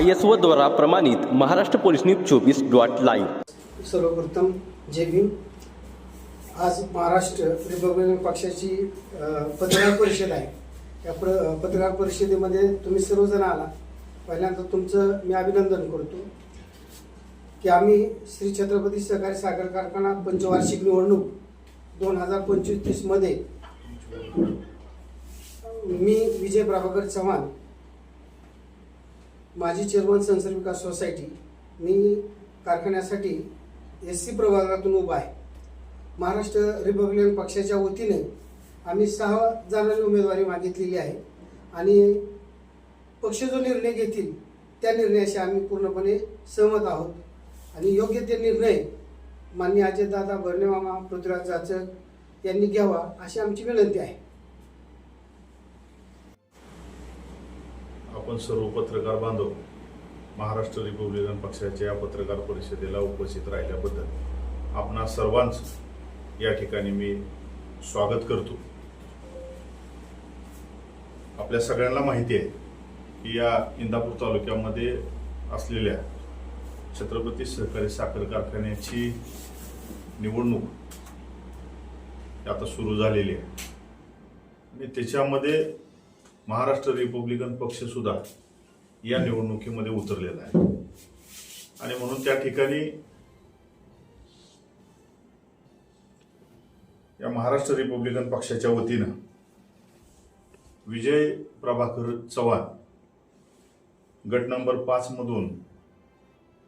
I S O द्वारा प्रमाणित Maharashtra police news चोवीस डॉट लाईव्ह सर्वप्रथम जय भीम. आज महाराष्ट्र रिपब्लिकन पक्षाची पत्रकार परिषद आहे. या प्र पत्रकार परिषदेमध्ये तुम्ही सर्वजण आला. पहिल्यांदा तुमचं मी अभिनंदन करतो. की आम्ही श्री छत्रपती सहकारी साखर कारखाना पंचवार्षिक निवडणूक दोन हजार पंचवीस तीसमध्ये मी विजय प्रभाकर चव्हाण माजी चेअरमन संसद विकास सोसायटी मी कारखान्यासाठी एस सी प्रभागातून उभा आहे. महाराष्ट्र रिपब्लिकन पक्षाच्या वतीने आम्ही सहा जणांनी उमेदवारी मागितलेली आहे आणि पक्ष जो निर्णय घेतील त्या निर्णयाशी आम्ही पूर्णपणे सहमत आहोत. आणि योग्य ते निर्णय मान्य अजयदादा भरणे मामा पृथ्वीराज जाचक यांनी घ्यावा अशी आमची विनंती आहे. आपण सर्व पत्रकार बांधव महाराष्ट्र रिपब्लिकन पक्षाच्या या पत्रकार परिषदेला उपस्थित राहिल्याबद्दल आपणा सर्वांच या ठिकाणी मी स्वागत करतो. आपल्या सगळ्यांना माहिती आहे की या इंदापूर तालुक्यामध्ये असलेल्या छत्रपती सहकारी साखर कारखान्याची निवडणूक आता सुरू झालेली आहे. आणि त्याच्यामध्ये महाराष्ट्र रिपब्लिकन पक्ष सुद्धा या निवडणुकीमध्ये उतरलेला आहे. आणि म्हणून त्या ठिकाणी या महाराष्ट्र रिपब्लिकन पक्षाच्या वतीनं विजय प्रभाकर चव्हाण गट नंबर पाचमधून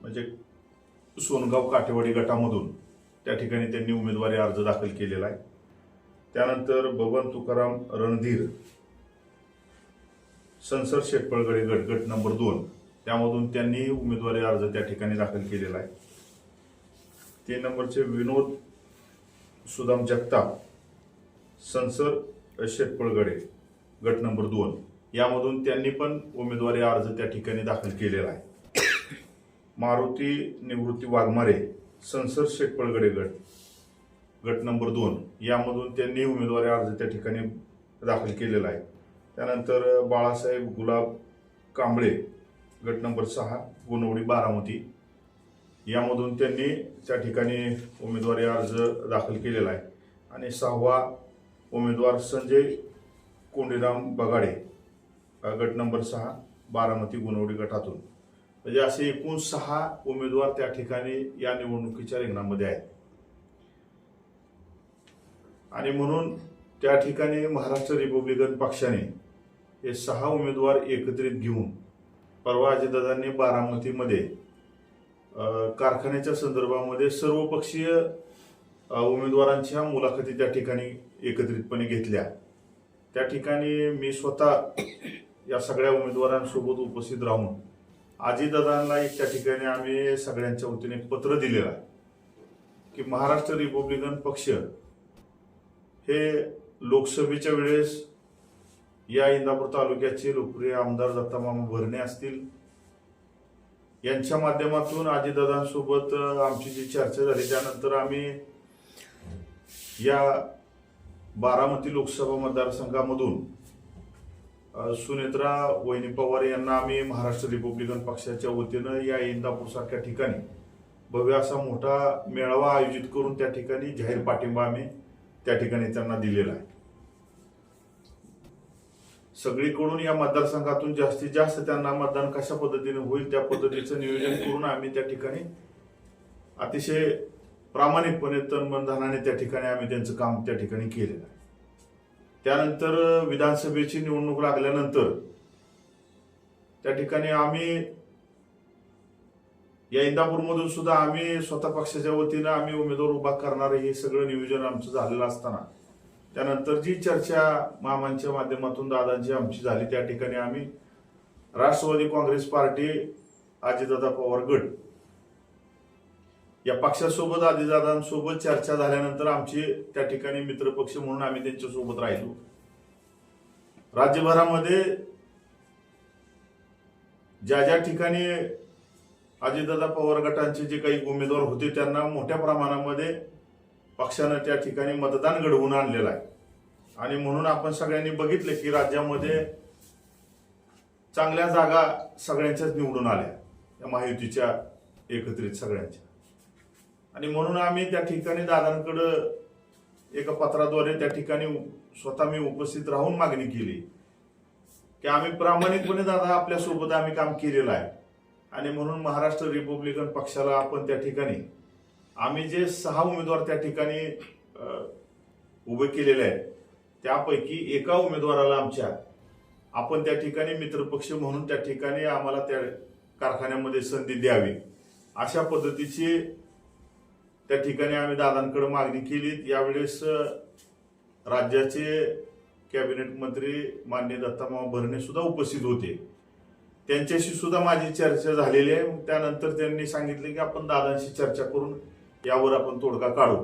म्हणजे सोनगाव काठेवाडी गटामधून त्या ठिकाणी त्यांनी उमेदवारी अर्ज दाखल केलेला आहे. त्यानंतर बबन तुकाराम रणधीर संसद शेटपळगडे गट गट नंबर दोन. त्यामधून त्यांनी उमेदवारी अर्ज त्या ठिकाणी दाखल केलेला आहे. तीन नंबरचे विनोद सुदाम जगताप संसद शेटपळगडे गट नंबर दोन. यामधून त्यांनी पण उमेदवारी अर्ज त्या ठिकाणी दाखल केलेला आहे. मारुती निवृत्ती वाघमारे संसद शेटपळगडे गट गट नंबर दोन. यामधून त्यांनी उमेदवारी अर्ज त्या ठिकाणी दाखल केलेला आहे. त्यानंतर बाळासाहेब गुलाब कांबळे गट नंबर सहा गुणवडी बारामती. यामधून त्यांनी त्या ठिकाणी उमेदवारी अर्ज दाखल केलेला आहे. आणि सहावा उमेदवार संजय कोंडीराम बगाडे गट नंबर सहा बारामती गुणवडी गटातून. म्हणजे असे एकूण सहा उमेदवार त्या ठिकाणी या निवडणुकीच्या रिंगणामध्ये आहेत. आणि म्हणून त्या ठिकाणी महाराष्ट्र रिपब्लिकन पक्षाने हे सहा उमेदवार एकत्रित घेऊन परवा अजितदादांनी बारामतीमध्ये कारखान्याच्या संदर्भामध्ये सर्वपक्षीय उमेदवारांच्या मुलाखती त्या ठिकाणी एकत्रितपणे घेतल्या. त्या ठिकाणी मी स्वतः या सगळ्या उमेदवारांसोबत उपस्थित राहून अजितदादांना एक त्या ठिकाणी आम्ही सगळ्यांच्या वतीने एक पत्र दिलेलं आहे की महाराष्ट्र रिपब्लिकन पक्ष हे लोकसभेच्या वेळेस या इंदापूर तालुक्याचे लोकप्रिय आमदार दत्तामामा भरणे असतील. यांच्या माध्यमातून आजीदादांसोबत आमची जी चर्चा झाली त्यानंतर आम्ही या बारामती लोकसभा मतदारसंघामधून सुनेत्रा वहिनी पवार यांना आम्ही महाराष्ट्र रिपब्लिकन पक्षाच्या वतीनं या इंदापूरसारख्या ठिकाणी भव्य असा मोठा मेळावा आयोजित करून त्या ठिकाणी जाहीर पाठिंबा आम्ही त्या ठिकाणी त्यांना दिलेला आहे. सगळीकडून या मतदारसंघातून जास्तीत जास्त त्यांना मतदान कशा पद्धतीने होईल त्या पद्धतीचं नियोजन करून आम्ही त्या ठिकाणी अतिशय प्रामाणिकपणे तनमनधनाने त्या ठिकाणी आम्ही त्यांचं काम त्या ठिकाणी केलेलं आहे. त्यानंतर विधानसभेची निवडणूक लागल्यानंतर त्या ठिकाणी आम्ही या इंदापूरमधून सुद्धा आम्ही स्वतः पक्षाच्या वतीनं आम्ही उमेदवार उभा करणार हे सगळं नियोजन आमचं झालेलं असताना त्यानंतर जी चर्चा मामांच्या माध्यमातून दादांची आमची झाली त्या ठिकाणी आम्ही राष्ट्रवादी काँग्रेस पार्टी अजितदादा पवार गट या पक्षासोबत आदिदादांसोबत चर्चा झाल्यानंतर आमची त्या ठिकाणी मित्रपक्ष म्हणून आम्ही त्यांच्यासोबत राहिलो. राज्यभरामध्ये ज्या ज्या ठिकाणी अजितदादा पवार गटांचे जे काही उमेदवार होते त्यांना मोठ्या प्रमाणामध्ये पक्षानं त्या ठिकाणी मतदान घडवून आणलेलं आहे. आणि म्हणून आपण सगळ्यांनी बघितलं की राज्यामध्ये चांगल्या जागा सगळ्यांच्याच निवडून आल्या या महायुतीच्या एकत्रित सगळ्यांच्या. आणि म्हणून आम्ही त्या ठिकाणी दादांकडं एका पत्राद्वारे त्या ठिकाणी स्वतः मी उपस्थित राहून मागणी केली की आम्ही प्रामाणिकपणे दादा आपल्यासोबत आम्ही काम केलेलं आहे. आणि म्हणून महाराष्ट्र रिपब्लिकन पक्षाला आपण त्या ठिकाणी आम्ही जे सहा उमेदवार त्या ठिकाणी उभे केलेले आहेत त्यापैकी एका उमेदवाराला आमच्या आपण त्या ठिकाणी मित्रपक्ष म्हणून त्या ठिकाणी आम्हाला त्या कारखान्यामध्ये संधी द्यावी. अशा पद्धतीची त्या ठिकाणी आम्ही दादांकडे मागणी केली. यावेळेस राज्याचे कॅबिनेट मंत्री मान्य दत्तामा भरणे सुद्धा उपस्थित होते. त्यांच्याशी सुद्धा माझी चर्चा झालेली आहे. त्यानंतर त्यांनी सांगितले की आपण दादांशी चर्चा करून यावर आपण तोडगा काढू.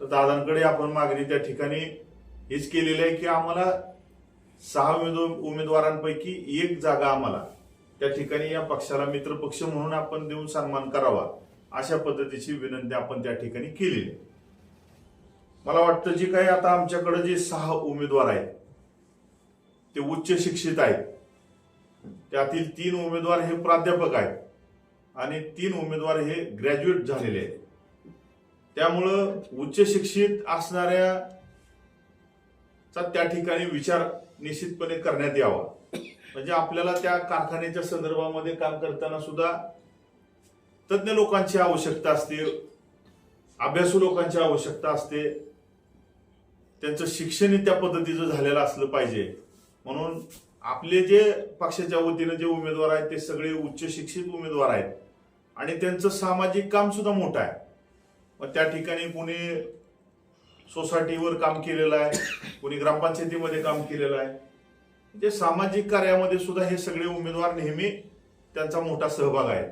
तर दादांकडे आपण मागणी त्या ठिकाणी हीच केलेली आहे की आम्हाला सहा उमेदवारांपैकी एक जागा आम्हाला त्या ठिकाणी या पक्षाला मित्र पक्ष म्हणून आपण देऊन सन्मान करावा अशा पद्धतीची विनंती आपण त्या ठिकाणी केलेली आहे. मला वाटतं जी काही आता आमच्याकडे जे सहा उमेदवार आहेत ते उच्च शिक्षित आहेत. त्यातील तीन उमेदवार हे प्राध्यापक आहेत आणि तीन उमेदवार हे ग्रॅज्युएट झालेले आहेत. त्यामुळं उच्च शिक्षित असणाऱ्या चा त्या ठिकाणी विचार निश्चितपणे करण्यात यावा. म्हणजे आपल्याला त्या कारखान्याच्या संदर्भामध्ये काम करताना सुद्धा तज्ज्ञ लोकांची आवश्यकता असते अभ्यासू लोकांची आवश्यकता असते. त्यांचं शिक्षण त्या पद्धतीचं झालेलं असलं पाहिजे. म्हणून आपले जे पक्षाच्या वतीनं जे उमेदवार आहेत ते सगळे उच्च शिक्षित उमेदवार आहेत. आणि त्यांचं सामाजिक काम सुद्धा मोठं आहे. मग त्या ठिकाणी कोणी सोसायटीवर काम केलेलं आहे कोणी ग्रामपंचायतीमध्ये काम केलेलं आहे. म्हणजे सामाजिक कार्यामध्ये सुद्धा हे सगळे उमेदवार नेहमी त्यांचा मोठा सहभाग आहे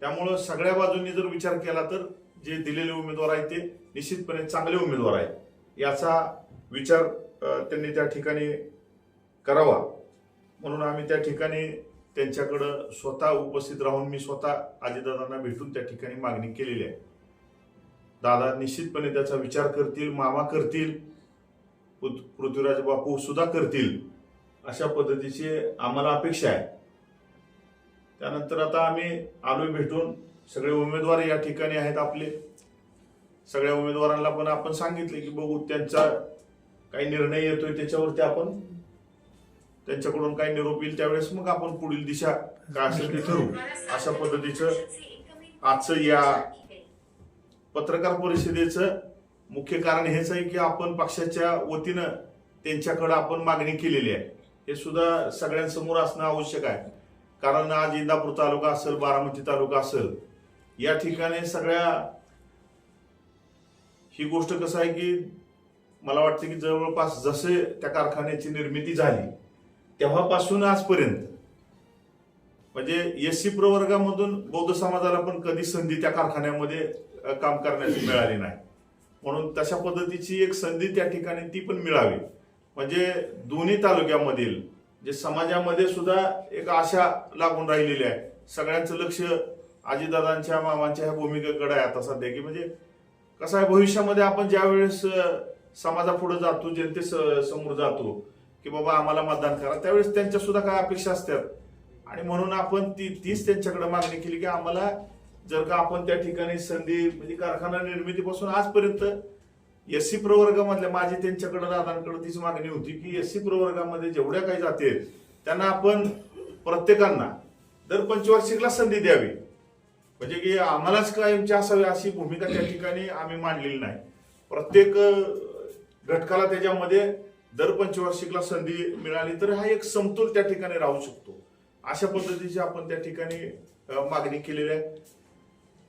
त्यामुळं सगळ्या बाजूंनी जर विचार केला तर जे दिलेले उमेदवार आहेत ते निश्चितपणे चांगले उमेदवार आहेत. याचा विचार त्यांनी त्या ठिकाणी करावा. म्हणून आम्ही त्या ठिकाणी त्यांच्याकडं स्वतः उपस्थित राहून मी स्वतः आजीदादांना भेटून त्या ठिकाणी मागणी केलेली आहे. दादा निश्चितपणे त्याचा विचार करतील मामा करतील पृथ- पृथ्वीराज बापू सुद्धा करतील अशा पद्धतीची आम्हाला अपेक्षा आहे. त्यानंतर आता आम्ही आलोय भेटून. सगळे उमेदवार या ठिकाणी आहेत आपले. सगळ्या उमेदवारांना पण आपण सांगितले की बघू त्यांचा काही निर्णय येतोय त्याच्यावरती आपण. त्यांच्याकडून काही निरोप येईल त्यावेळेस मग आपण पुढील दिशा काय असेल ते ठरवू. अशा पद्धतीचं आजचं या पत्रकार परिषदेचं मुख्य कारण हेच आहे की आपण पक्षाच्या वतीनं त्यांच्याकडे आपण मागणी केलेली आहे. हे सुद्धा सगळ्यांसमोर असणं आवश्यक आहे. कारण आज इंदापूर तालुका असेल बारामती तालुका असेल या ठिकाणी सगळ्या ही गोष्ट कसं आहे की मला वाटतं की जवळपास जसे त्या कारखान्याची निर्मिती झाली तेव्हापासून आजपर्यंत म्हणजे एस सी प्रवर्गामधून बौद्ध समाजाला पण कधी संधी त्या कारखान्यामध्ये काम करण्याची मिळाली नाही. म्हणून तशा पद्धतीची एक संधी त्या ठिकाणी ती पण मिळावी. म्हणजे दोन्ही तालुक्यामधील जे समाजामध्ये सुद्धा एक आशा लागून राहिलेली आहे. सगळ्यांचं लक्ष आजीदादांच्या मामांच्या ह्या भूमिकेकडे आहे आता सध्या की म्हणजे कसं आहे भविष्यामध्ये आपण ज्या वेळेस समाजापुढे जातो जनते स- समोर जातो की बाबा आम्हाला मतदान करा त्यावेळेस त्यांच्या सुद्धा काय अपेक्षा असतात? आणि म्हणून आपण ती तीच त्यांच्याकडे मागणी केली की आम्हाला जर का आपण त्या ठिकाणी संधी म्हणजे कारखाना निर्मितीपासून आजपर्यंत एस सी प्रवर्गामधल्या माझी त्यांच्याकडे दादांकडे तीच मागणी होती की एस सी प्रवर्गामध्ये जेवढ्या काही जाते त्यांना आपण प्रत्येकांना दर पंचवार्षिकला संधी द्यावी. म्हणजे की आम्हालाच कायमची असावी अशी भूमिका त्या ठिकाणी आम्ही मांडलेली नाही. प्रत्येक घटकाला त्याच्यामध्ये दर पंचवार्षिकला संधी मिळाली तर हा एक समतोल त्या ठिकाणी राहू शकतो. अशा पद्धतीची आपण त्या ठिकाणी मागणी केलेली आहे.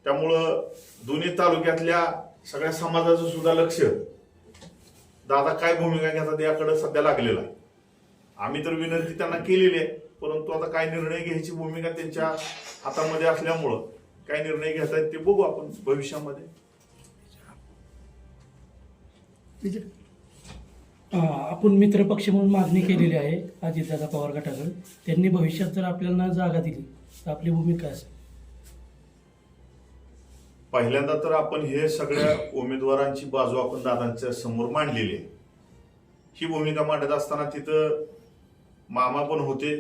त्यामुळं दोन्ही तालुक्यातल्या सगळ्या समाजाचं सुद्धा लक्ष दादा काय भूमिका घेतात याकडे सध्या लागलेलं आहे. आम्ही तर विनंती त्यांना केलेली आहे परंतु आता काय निर्णय घ्यायची भूमिका त्यांच्या हातामध्ये असल्यामुळं काय निर्णय घेतात आहेत ते बघू आपण भविष्यामध्ये. अं, आपण मित्रपक्ष म्हणून मागणी केलेली आहे अजितदादा पवार गटाकडे त्यांनी भविष्यात जर आपल्याला जागा दिली तर आपली भूमिका असेल पहिल्यांदा तर आपण हे सगळ्या उमेदवारांची बाजू आपण दादांच्या समोर मांडलेली आहे. ही भूमिका मांडत असताना तिथं मामा पण होते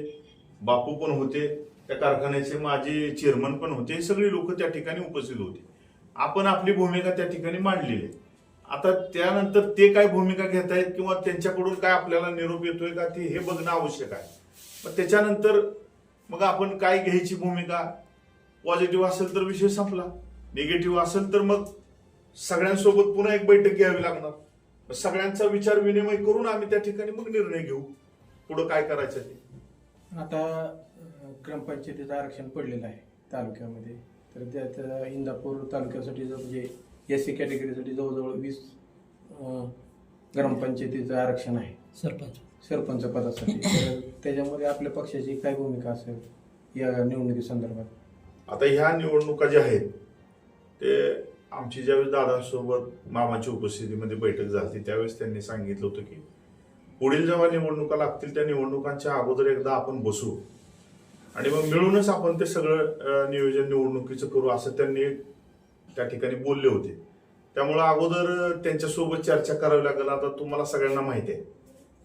बापू पण होते त्या कारखान्याचे माझे चेअरमन पण होते. हे सगळी लोक त्या ठिकाणी उपस्थित होते. आपण आपली भूमिका त्या ठिकाणी मांडलेली आहे. आता त्यानंतर ते काय भूमिका घेत आहेत किंवा त्यांच्याकडून काय आपल्याला निरोप येतोय का ते हे बघणं आवश्यक आहे. मग त्याच्यानंतर मग आपण काय घ्यायची भूमिका? पॉझिटिव्ह असेल तर विषय संपला. निगेटिव्ह असेल तर मग सगळ्यांसोबत पुन्हा एक बैठक घ्यावी लागणार. सगळ्यांचा विचार विनिमय करून आम्ही त्या ठिकाणी मग निर्णय घेऊ. पुढं काय करायचं ते? आता ग्रामपंचायतीचं आरक्षण पडलेलं आहे तालुक्यामध्ये. तर त्यात इंदापूर तालुक्यासाठी जर म्हणजे एस सी कॅटेगरीसाठी जवळजवळ वीस ग्रामपंचायतीचं आरक्षण आहे. सरपंच. सरपंच पदासाठी. तर त्याच्यामध्ये आपल्या पक्षाची काय भूमिका असेल या निवडणुकी संदर्भात आता ह्या निवडणुका ज्या आहेत ते आमची ज्यावेळेस दादांसोबत मामाच्या उपस्थितीमध्ये बैठक झाली त्यावेळेस त्यांनी सांगितलं होतं की पुढील जेव्हा निवडणुका लागतील त्या निवडणुकांच्या अगोदर एकदा आपण बसू. आणि मग मिळूनच आपण ते सगळं अं, नियोजन निवडणुकीचं करू असं त्यांनी त्या ठिकाणी बोलले होते. त्यामुळं अगोदर त्यांच्यासोबत चर्चा करावी लागेल. आता तुम्हाला सगळ्यांना माहिती आहे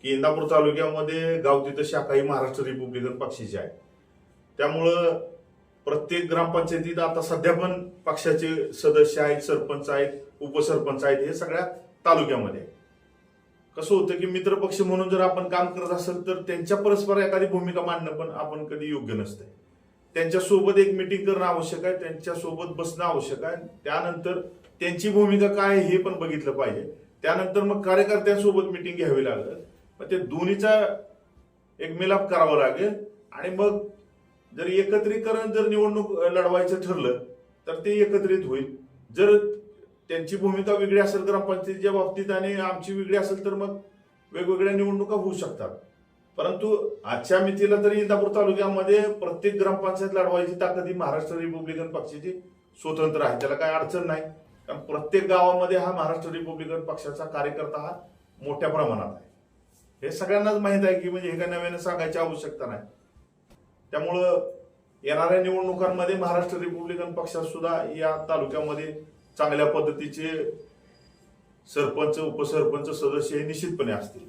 की इंदापूर तालुक्यामध्ये गाव तिथं शाखा ही महाराष्ट्र रिपब्लिकन पक्षाची आहे. त्यामुळं प्रत्येक ग्रामपंचायतीत आता सध्या पण पक्षाचे सदस्य आहेत सरपंच आहेत उपसरपंच आहेत हे सगळ्या तालुक्यामध्ये आहे. कसं होतं की मित्रपक्ष म्हणून जर आपण काम करत असेल तर त्यांच्या परस्पर एखादी भूमिका मांडणं पण आपण कधी योग्य नसतंय. त्यांच्यासोबत एक मिटिंग करणं आवश्यक आहे त्यांच्यासोबत बसणं आवश्यक आहे. त्यानंतर त्यांची भूमिका काय आहे हे पण बघितलं पाहिजे. त्यानंतर मग कार्यकर्त्यांसोबत मिटिंग घ्यावी लागेल. मग ते दोन्हीचा एक मिलाप करावा लागेल. आणि मग जर एकत्रीकरण जर निवडणूक लढवायचं ठरलं तर ते एकत्रित होईल. जर त्यांची भूमिका वेगळी असेल ग्रामपंचायतीच्या बाबतीत आणि आमची वेगळी असेल तर मग वेगवेगळ्या निवडणुका होऊ शकतात. परंतु आजच्या मितीला तरी इंदापूर तालुक्यामध्ये प्रत्येक ग्रामपंचायत लढवायची ताकद ही महाराष्ट्र रिपब्लिकन पक्षाची स्वतंत्र आहे. त्याला काही अडचण नाही. कारण प्रत्येक गावामध्ये हा महाराष्ट्र रिपब्लिकन पक्षाचा कार्यकर्ता हा मोठ्या प्रमाणात आहे. हे सगळ्यांनाच माहीत आहे की म्हणजे हे काय नव्याने सांगायची आवश्यकता नाही. त्यामुळं येणाऱ्या निवडणुकांमध्ये महाराष्ट्र रिपब्लिकन पक्षात सुद्धा या तालुक्यामध्ये चांगल्या पद्धतीचे सरपंच उपसरपंच सदस्य हे निश्चितपणे असतील.